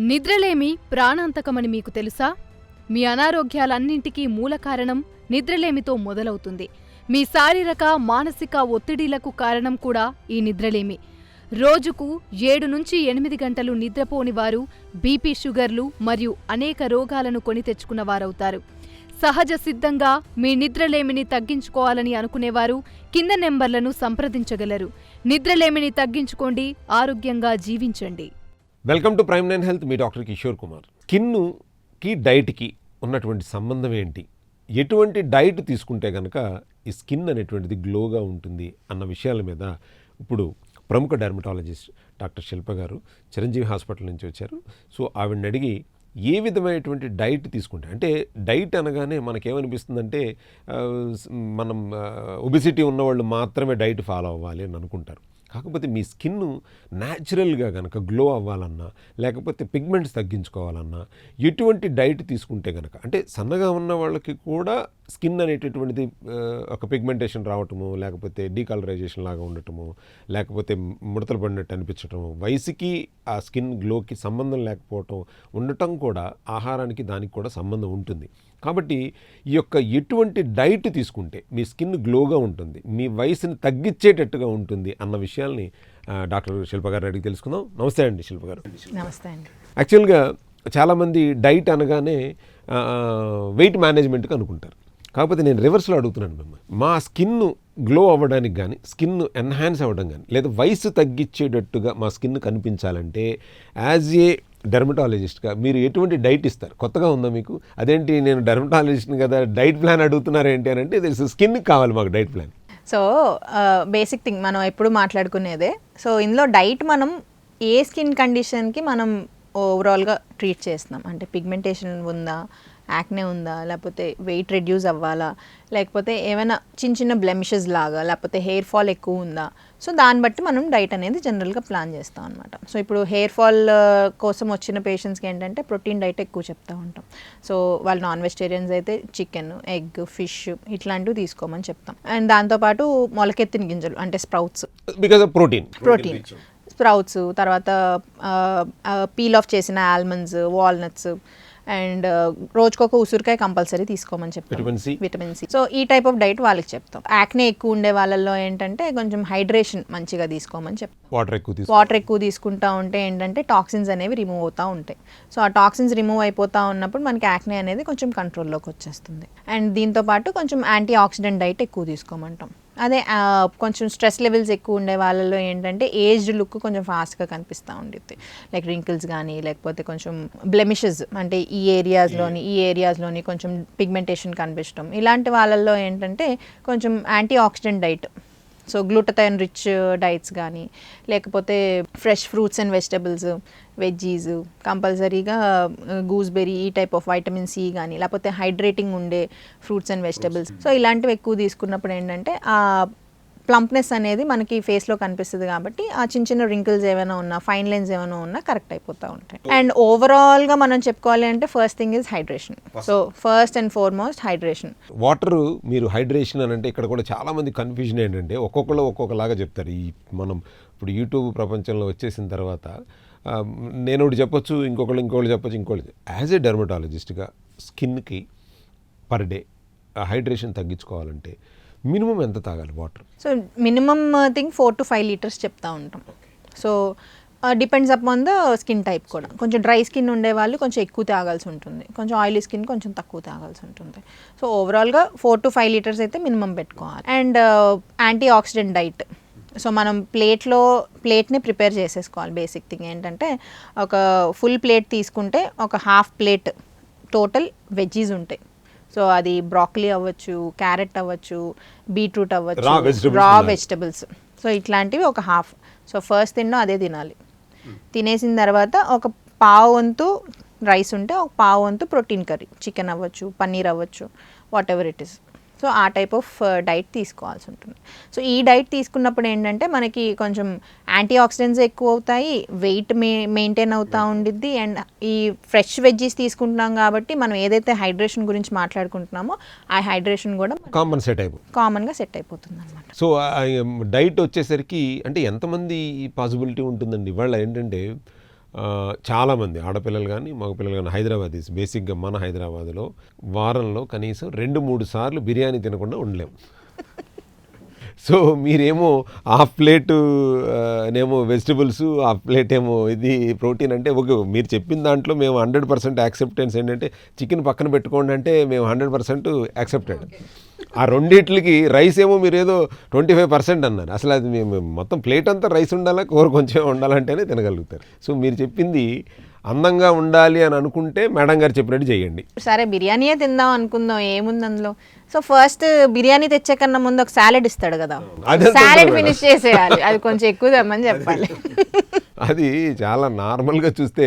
నిద్రలేమి ప్రాణాంతకమని మీకు తెలుసా? మీ అనారోగ్యాలన్నింటికీ మూల కారణం నిద్రలేమితో మొదలవుతుంది. మీ శారీరక మానసిక ఒత్తిడిలకు కారణం కూడా ఈ నిద్రలేమి. రోజుకు ఏడు నుంచి ఎనిమిది గంటలు నిద్రపోని వారు బీపీ షుగర్లు మరియు అనేక రోగాలను కొని తెచ్చుకున్న వారవుతారు. సహజ సిద్ధంగా మీ నిద్రలేమిని తగ్గించుకోవాలని అనుకునేవారు కింద నెంబర్లను సంప్రదించగలరు. నిద్రలేమిని తగ్గించుకోండి ఆరోగ్యంగా జీవించండి. Welcome to prime nine health me doctor Kishore Kumar. స్కిన్కి డైట్కి ఉన్నటువంటి సంబంధం ఏంటి? ఎటువంటి డైట్ తీసుకుంటే కనుక ఈ స్కిన్ అనేటువంటిది గ్లోగా ఉంటుంది అన్న విషయాల మీద ఇప్పుడు ప్రముఖ డెర్మటాలజిస్ట్ డాక్టర్ శిల్ప గారు చిరంజీవి హాస్పిటల్ నుంచి వచ్చారు. సో ఆవిడని అడిగి ఏ విధమైనటువంటి డైట్ తీసుకుంటే అంటే డైట్ అనగానే మనకేమనిపిస్తుందంటే మనం ఒబిసిటీ ఉన్నవాళ్ళు మాత్రమే డైట్ ఫాలో అవ్వాలి అని అనుకుంటారు. కాకపోతే మీ స్కిన్ న్యాచురల్గా కనుక గ్లో అవ్వాలన్నా లేకపోతే పిగ్మెంట్స్ తగ్గించుకోవాలన్నా ఎటువంటి డైట్ తీసుకుంటే కనుక అంటే సన్నగా ఉన్న వాళ్ళకి కూడా స్కిన్ అనేటటువంటిది ఒక పిగ్మెంటేషన్ రావటము లేకపోతే డీకలరైజేషన్ లాగా ఉండటము లేకపోతే ముడతలు పడినట్టు అనిపించటము వయసుకి ఆ స్కిన్ గ్లోకి సంబంధం లేకపోవటం ఉండటం కూడా ఆహారానికి దానికి కూడా సంబంధం ఉంటుంది. కాబట్టి ఈ యొక్క ఎటువంటి డైట్ తీసుకుంటే మీ స్కిన్ గ్లోగా ఉంటుంది మీ వయసుని తగ్గించేటట్టుగా ఉంటుంది అన్న విషయాల్ని డాక్టర్ శిల్ప గారు అడిగి తెలుసుకుందాం. నమస్తే అండి శిల్ప గారు. నమస్తే అండి. యాక్చువల్గా చాలామంది డైట్ అనగానే వెయిట్ మేనేజ్మెంట్కి అనుకుంటారు. కాకపోతే నేను రివర్స్లో అడుగుతున్నాను మిమ్మల్ని. మా స్కిన్ గ్లో అవ్వడానికి కానీ స్కిన్ ఎన్హాన్స్ అవ్వడం కానీ లేదా వయసు తగ్గించేటట్టుగా మా స్కిన్ కనిపించాలంటే యాజ్ ఏ డెర్మటాలజిస్ట్గా మీరు ఎటువంటి డైట్ ఇస్తారు? కొత్తగా ఉందా మీకు? అదేంటి నేను డెర్మటాలజిస్ట్ని కదా డైట్ ప్లాన్ అడుగుతున్నారు ఏంటి అని అంటే స్కిన్ కావాలి మాకు diet plan. So basic thing మనం ఎప్పుడు మాట్లాడుకునేదే. సో ఇందులో డైట్ మనం ఏ స్కిన్ కండిషన్కి మనం ఓవరాల్గా ట్రీట్ చేస్తున్నాం. అంటే పిగ్మెంటేషన్ ఉందా యాక్నే ఉందా లేకపోతే వెయిట్ రెడ్యూస్ అవ్వాలా లేకపోతే ఏమైనా చిన్న చిన్న బ్లెమిషెస్ లాగా లేకపోతే హెయిర్ ఫాల్ ఎక్కువ ఉందా. సో దాన్ని బట్టి మనం డైట్ అనేది జనరల్గా ప్లాన్ చేస్తాం అనమాట సో ఇప్పుడు హెయిర్ ఫాల్ కోసం వచ్చిన పేషెంట్స్కి ఏంటంటే ప్రోటీన్ డైట్ ఎక్కువ చెప్తా ఉంటాం. సో వాళ్ళు నాన్ వెజిటేరియన్స్ అయితే చికెన్ ఎగ్ ఫిష్ ఇట్లాంటివి తీసుకోమని చెప్తాం. అండ్ దాంతోపాటు మొలకెత్తిన గింజలు అంటే sprouts because of protein protein sprouts తర్వాత పీల్ ఆఫ్ చేసిన ఆల్మండ్స్ వాల్నట్స్ అండ్ రోజుకొక ఉసిరికాయ కంపల్సరీ తీసుకోమని చెప్తాం విటమిన్ సి. సి. ఈ టైప్ ఆఫ్ డైట్ వాళ్ళకి చెప్తాం. యాక్నే ఎక్కువ ఉండే వాళ్ళల్లో ఏంటంటే కొంచెం హైడ్రేషన్ మంచిగా తీసుకోమని చెప్తాం వాటర్ ఎక్కువ వాటర్ ఎక్కువ తీసుకుంటా ఉంటే ఏంటంటే టాక్సిన్స్ అనేవి రిమూవ్ అవుతూ ఉంటాయి. సో ఆ టాక్సిన్స్ రిమూవ్ అయిపోతూ ఉన్నప్పుడు మనకి యాక్నే అనేది కొంచెం కంట్రోల్లోకి వచ్చేస్తుంది. అండ్ దీంతో పాటు కొంచెం యాంటీ ఆక్సిడెంట్ డైట్ ఎక్కువ తీసుకోమంటాం. అదే కొంచెం స్ట్రెస్ లెవెల్స్ ఎక్కువ ఉండే వాళ్ళలో ఏంటంటే ఏజ్డ్ లుక్ కొంచెం ఫాస్ట్గా కనిపిస్తూ ఉండిద్ది. లైక్ రింకిల్స్ కానీ లేకపోతే కొంచెం బ్లెమిషెస్ అంటే ఈ ఏరియాస్లోని ఈ ఏరియాస్లోని కొంచెం పిగ్మెంటేషన్ కనిపించడం. ఇలాంటి వాళ్ళల్లో ఏంటంటే కొంచెం anti oxidant diet so glutathione rich diets కానీ లేకపోతే fresh fruits and vegetables veggies కంపల్సరీగా గూస్బెర్రీ ఈ టైప్ ఆఫ్ వైటమిన్ సి కానీ లేకపోతే హైడ్రేటింగ్ ఉండే ఫ్రూట్స్ అండ్ వెజిటబుల్స్. సో ఇలాంటివి ఎక్కువ తీసుకున్నప్పుడు ఏంటంటే ఆ ప్లంప్నెస్ అనేది మనకి ఫేస్లో కనిపిస్తుంది కాబట్టి ఆ చిన్న చిన్న రింకిల్స్ ఏమైనా ఉన్నా ఫైన్ లైన్స్ ఏమైనా ఉన్నా కరెక్ట్ అయిపోతూ ఉంటాయి. అండ్ ఓవరాల్గా మనం చెప్పుకోవాలి అంటే first thing is hydration so first and foremost hydration water మీరు హైడ్రేషన్ అని అంటే ఇక్కడ కూడా చాలామంది కన్ఫ్యూజన్ ఏంటంటే ఒక్కొక్కరు ఒక్కొక్కలాగా చెప్తారు. ఈ మనం ఇప్పుడు యూట్యూబ్ ప్రపంచంలో వచ్చేసిన తర్వాత నేను ఒకటి చెప్పొచ్చు ఇంకొకళ్ళు ఇంకొకళ్ళు చెప్పొచ్చు ఇంకోటి యాజ్ ఏ డెర్మటాలజిస్ట్గా స్కిన్కి పర్ డే హైడ్రేషన్ తగ్గించుకోవాలంటే మినిమం ఎంత తాగాలి water? So minimum thing four to five litres చెప్తా ఉంటాం. So depends upon the skin type కూడా. కొంచెం డ్రై స్కిన్ ఉండే వాళ్ళు కొంచెం ఎక్కువ తాగాల్సి ఉంటుంది. కొంచెం ఆయిలీ స్కిన్ కొంచెం తక్కువ తాగాల్సి ఉంటుంది. సో ఓవరాల్గా ఫోర్ టు ఫైవ్ లీటర్స్ అయితే మినిమం పెట్టుకోవాలి. And anti oxidant diet so మనం ప్లేట్లో ప్లేట్ని ప్రిపేర్ చేసేసుకోవాలి. బేసిక్ థింగ్ ఏంటంటే ఒక ఫుల్ ప్లేట్ తీసుకుంటే ఒక హాఫ్ ప్లేట్ టోటల్ వెజ్జీస్ ఉంటాయి. సో అది బ్రాకలీ అవ్వచ్చు క్యారెట్ అవ్వచ్చు బీట్రూట్ అవ్వచ్చు రా. వెజిటబుల్స్ సో ఇట్లాంటివి ఒక హాఫ్. సో ఫస్ట్ తిన్నో అదే తినాలి. తినేసిన తర్వాత ఒక పావు వంతు రైస్ ఉంటే ఒక పావు వంతు ప్రోటీన్ కర్రీ. చికెన్ అవ్వచ్చు పన్నీర్ అవ్వచ్చు whatever it is so ఆ టైప్ ఆఫ్ డైట్ తీసుకోవాల్సి ఉంటుంది. సో ఈ డైట్ తీసుకున్నప్పుడు ఏంటంటే మనకి కొంచెం యాంటీ ఆక్సిడెంట్స్ ఎక్కువ అవుతాయి వెయిట్ మే మెయింటైన్ అవుతూ ఉండిద్ది అండ్ ఈ ఫ్రెష్ వెజ్జీస్ తీసుకుంటున్నాం కాబట్టి మనం ఏదైతే హైడ్రేషన్ గురించి మాట్లాడుకుంటున్నామో ఆ హైడ్రేషన్ కూడా కాంపన్సేట్ అయిపో కామన్గా సెట్ అయిపోతుంది అనమాట సో డైట్ వచ్చేసరికి అంటే ఎంతమంది పాసిబిలిటీ ఉంటుందండి? ఇవాళ ఏంటంటే చాలామంది ఆడపిల్లలు కానీ మగపిల్లలు కానీ హైదరాబాద్ బేసిక్గా మన హైదరాబాద్లో వారంలో కనీసం రెండు మూడు సార్లు బిర్యానీ తినకుండా ఉండలేము సో మీరేమో హాఫ్ ప్లేట్ నేమో వెజిటబుల్స్ హాఫ్ ప్లేట్ ఏమో ఇది ప్రోటీన్ అంటే ఓకే మీరు చెప్పిన దాంట్లో మేము హండ్రెడ్ పర్సెంట్ యాక్సెప్టెన్స్ ఏంటంటే చికెన్ పక్కన పెట్టుకోండి అంటే మేము హండ్రెడ్ పర్సెంట్ యాక్సెప్టెడ్. ఆ రెండిట్లకి రైస్ ఏమో మీరు ఏదో ట్వంటీ ఫైవ్ పర్సెంట్ అన్నారు. అసలు అది మేము మొత్తం ప్లేట్ అంతా రైస్ ఉండాలా కూర కొంచెం ఉండాలంటేనే తినగలుగుతారు. సో మీరు చెప్పింది అందంగా ఉండాలి అని అనుకుంటే మేడం గారు చెప్పినట్టు చేయండి. సరే బిర్యానీయే తిందాం అనుకుందాం ఏముంది అందులో? సో ఫస్ట్ బిర్యానీ తెచ్చే కన్నా ముందు ఒక సాలెడ్ ఇస్తాడు కదా. అదే సాలెడ్. ఫినిష్ చేసేయాలి. అది కొంచెం ఎక్కువ తెమ్మని చెప్పాలి. అది చాలా నార్మల్గా చూస్తే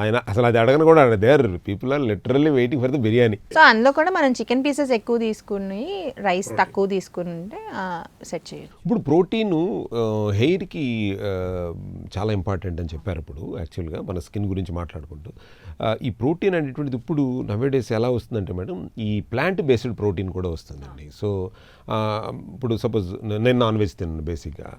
ఆయన అసలు అది అడగను కూడా there people are literally waiting for the biryani. So అందులో కూడా మనం చికెన్ పీసెస్ ఎక్కువ తీసుకుని రైస్ తక్కువ తీసుకుంటే సెట్ చేయొచ్చు. ఇప్పుడు ప్రోటీన్ హెయిర్కి చాలా ఇంపార్టెంట్ అని చెప్పారు ఇప్పుడు యాక్చువల్గా మన స్కిన్ గురించి మాట్లాడుకుంటూ. ఈ ప్రోటీన్ అనేటువంటిది ఇప్పుడు నవేడేస్ ఎలా వస్తుందంటే మేడం ఈ ప్లాంట్ బేస్డ్ ప్రోటీన్ కూడా వస్తుందండి. సో ఇప్పుడు సపోజ్ నేను నాన్ వెజ్ తిన్నాను బేసిక్గా.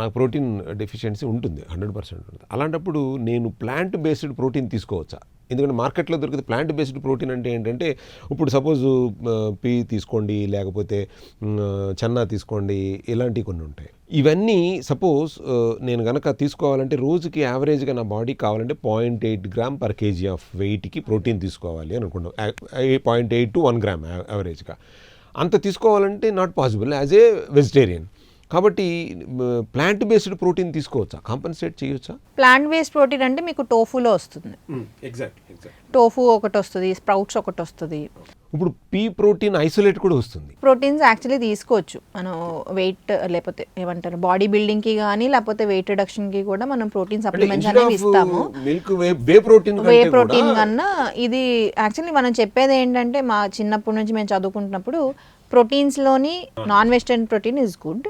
నాకు ప్రోటీన్ డెఫిషియన్సీ ఉంటుంది హండ్రెడ్ పర్సెంట్ ఉంటుంది. అలాంటప్పుడు నేను ప్లాంట్ బేస్డ్ ప్రోటీన్ తీసుకోవచ్చా? ఎందుకంటే మార్కెట్లో దొరికితే ప్లాంట్ బేస్డ్ ప్రోటీన్ అంటే ఏంటంటే ఇప్పుడు సపోజ్ పీ తీసుకోండి లేకపోతే చన్నా తీసుకోండి ఇలాంటివి కొన్ని ఉంటాయి. ఇవన్నీ సపోజ్ నేను కనుక తీసుకోవాలంటే రోజుకి యావరేజ్గా నా బాడీ కావాలంటే point eight gram per kg of వెయిట్కి protein తీసుకోవాలి అని అనుకుంటాం. Point eight to one gram యావరేజ్గా. అంత తీసుకోవాలంటే not possible as a vegetarian. కాబట్టి ప్లాంట్ బేస్డ్ ప్రోటీన్ తీసుకోవచ్చా? కాంపన్సేట్ చేయొచ్చా? ప్లాంట్ బేస్డ్ ప్రోటీన్ అంటే మీకు టోఫులో వస్తుంది. ఎగ్జాక్ట్ ఎగ్జాక్ట్ టోఫు ఒకటి వస్తుంది స్ప్రౌట్స్ ఒకటి వస్తుంది. ఇప్పుడు పీ ప్రోటీన్ ఐసోలేట్ కూడా వస్తుంది. ప్రోటీన్స్ యాక్చువల్లీ తీసుకోవచ్చు. మనం వెయిట్ లేకపోతే ఏమంటారు బాడీ బిల్డింగ్కి కానీ లేకపోతే వెయిట్ రిడక్షన్కి కూడా మనం ప్రోటీన్ సప్లిమెంట్స్ అనేవి ఇస్తాము. Milk whey protein whey protein కన్నా ఇది యాక్చువల్లీ మనం చెప్పేది ఏంటంటే మా చిన్నప్పటి నుంచి మేము చదువుకుంటున్నప్పుడు ప్రోటీన్స్లోని non vegetarian protein is good.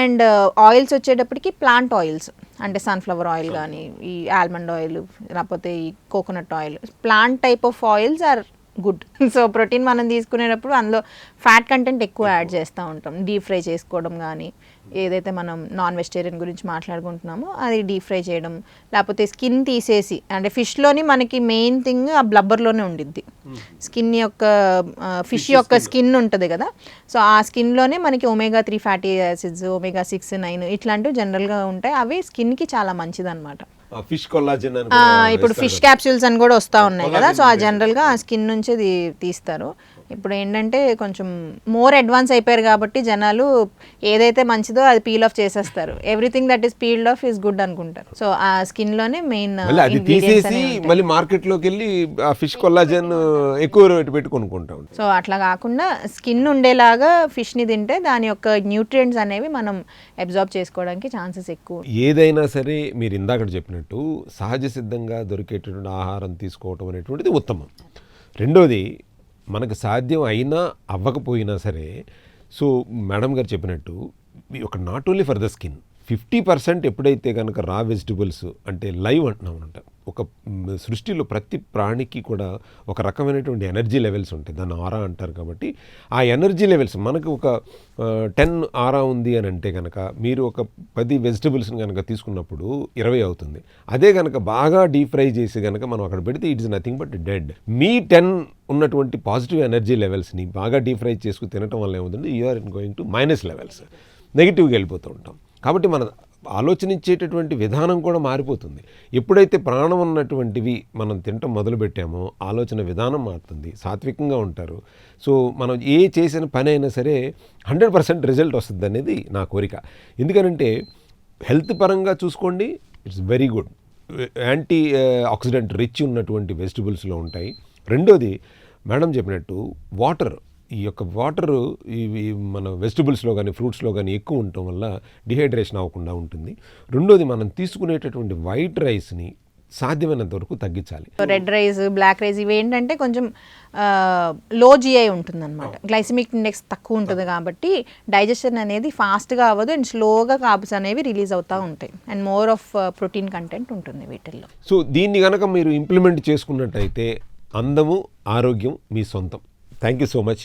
And oils వచ్చేటప్పటికి ప్లాంట్ ఆయిల్స్ అంటే సన్ఫ్లవర్ ఆయిల్ కానీ ఈ ఆల్మండ్ ఆయిల్ లేకపోతే ఈ coconut oil plant type of oils are good. So protein మనం తీసుకునేటప్పుడు అందులో ఫ్యాట్ కంటెంట్ ఎక్కువ యాడ్ చేస్తూ ఉంటాం. డీప్ ఫ్రై చేసుకోవడం కానీ ఏదైతే మనం నాన్ వెజిటేరియన్ గురించి మాట్లాడుకుంటున్నామో అది డీప్ ఫ్రై చేయడం లేకపోతే స్కిన్ తీసేసి అంటే ఫిష్లోని మనకి మెయిన్ థింగ్ ఆ బ్లబ్బర్లోనే ఉండిద్ది. స్కిన్ యొక్క ఫిష్ యొక్క స్కిన్ ఉంటుంది కదా. సో ఆ స్కిన్లోనే మనకి omega three fatty acids omega six nine ఇట్లాంటివి జనరల్గా ఉంటాయి. అవి స్కిన్కి చాలా మంచిది అనమాట ఫిష్ కొల్లాజన్ ఇప్పుడు. ఫిష్ క్యాప్సూల్స్ అని కూడా వస్తూ ఉన్నాయి కదా. సో ఆ జనరల్గా ఆ స్కిన్ నుంచి తీస్తారు. ఇప్పుడు ఏంటంటే కొంచెం మోర్ అడ్వాన్స్ అయిపోయారు కాబట్టి జనాలు ఏదైతే మంచిదో అది పీల్ ఆఫ్ చేసేస్తారు. Everything that is peeled off is good అనుకుంటారు. సో ఆ స్కిన్లోనే మెయిన్ అది తీసేసి మళ్ళీ మార్కెట్లోకి వెళ్ళి ఆ ఫిష్ కొల్లాజన్ ఎక్కువ రేటు పెట్టి కొనుక్కుంటాం సో అట్లా కాకుండా స్కిన్ ఉండేలాగా fish ని తింటే దాని యొక్క న్యూట్రియంట్స్ అనేవి మనం అబ్జార్బ్ చేసుకోవడానికి ఛాన్సెస్ ఎక్కువ ఏదైనా సరే మీరు ఇందాక చెప్పినట్టు సహజ సిద్ధంగా దొరికేటటువంటి ఆహారం తీసుకోవటం అనేటువంటిది ఉత్తమం. రెండోది మనకు సాధ్యం అయినా అవ్వకపోయినా సరే సో మేడం గారు చెప్పినట్టు ఒక not only for the skin fifty percent ఎప్పుడైతే కనుక రా వెజిటబుల్స్ అంటే లైవ్ అంటున్నాం అంట ఒక సృష్టిలో ప్రతి ప్రాణికి కూడా ఒక రకమైనటువంటి ఎనర్జీ లెవెల్స్ ఉంటాయి. దాన్ని ఆరా అంటారు కాబట్టి ఆ ఎనర్జీ లెవెల్స్ మనకు ఒక టెన్ ఆరా ఉంది అని అంటే కనుక మీరు ఒక పది వెజిటబుల్స్ని కనుక తీసుకున్నప్పుడు ఇరవై అవుతుంది. అదే కనుక బాగా డీప్ ఫ్రై చేసి కనుక మనం అక్కడ పెడితే ఇట్స్ నథింగ్ బట్ డెడ్. మీ టెన్ ఉన్నటువంటి పాజిటివ్ ఎనర్జీ లెవెల్స్ని బాగా డీప్ ఫ్రై చేసుకుని తినటం వల్ల ఏమవుతుంది? You're going to minus levels. నెగిటివ్గా వెళ్ళిపోతూ ఉంటాం. కాబట్టి మన ఆలోచనించేటటువంటి విధానం కూడా మారిపోతుంది. ఎప్పుడైతే ప్రాణం ఉన్నటువంటివి మనం తినటం మొదలుపెట్టామో ఆలోచన విధానం మారుతుంది. సాత్వికంగా ఉంటారు. సో మనం ఏ చేసిన పని అయినా సరే హండ్రెడ్ పర్సెంట్ రిజల్ట్ వస్తుంది అనేది నా కోరిక. ఎందుకనంటే హెల్త్ పరంగా చూసుకోండి it's very good. Anti oxidant rich ఉన్నటువంటి వెజిటబుల్స్లో ఉంటాయి. రెండోది మేడం చెప్పినట్టు వాటర్ ఈ యొక్క వాటర్ ఇవి మన వెజిటబుల్స్లో కానీ ఫ్రూట్స్లో కానీ ఎక్కువ ఉండటం వల్ల డిహైడ్రేషన్ అవ్వకుండా ఉంటుంది. రెండోది మనం తీసుకునేటటువంటి వైట్ రైస్ని సాధ్యమైనంత వరకు తగ్గించాలి. రెడ్ రైస్ బ్లాక్ రైస్ ఇవి ఏంటంటే కొంచెం లో జిఐ ఉంటుంది అనమాట గ్లైసిమిక్ ఇండెక్స్ తక్కువ ఉంటుంది కాబట్టి డైజెషన్ అనేది ఫాస్ట్గా అవ్వదు అండ్ స్లోగా కార్బ్స్ అనేవి రిలీజ్ అవుతూ ఉంటాయి. And more of protein content ఉంటుంది వీటిల్లో. సో దీన్ని కనుక మీరు ఇంప్లిమెంట్ చేసుకున్నట్టయితే అందము ఆరోగ్యం మీ సొంతం. Thank you so much.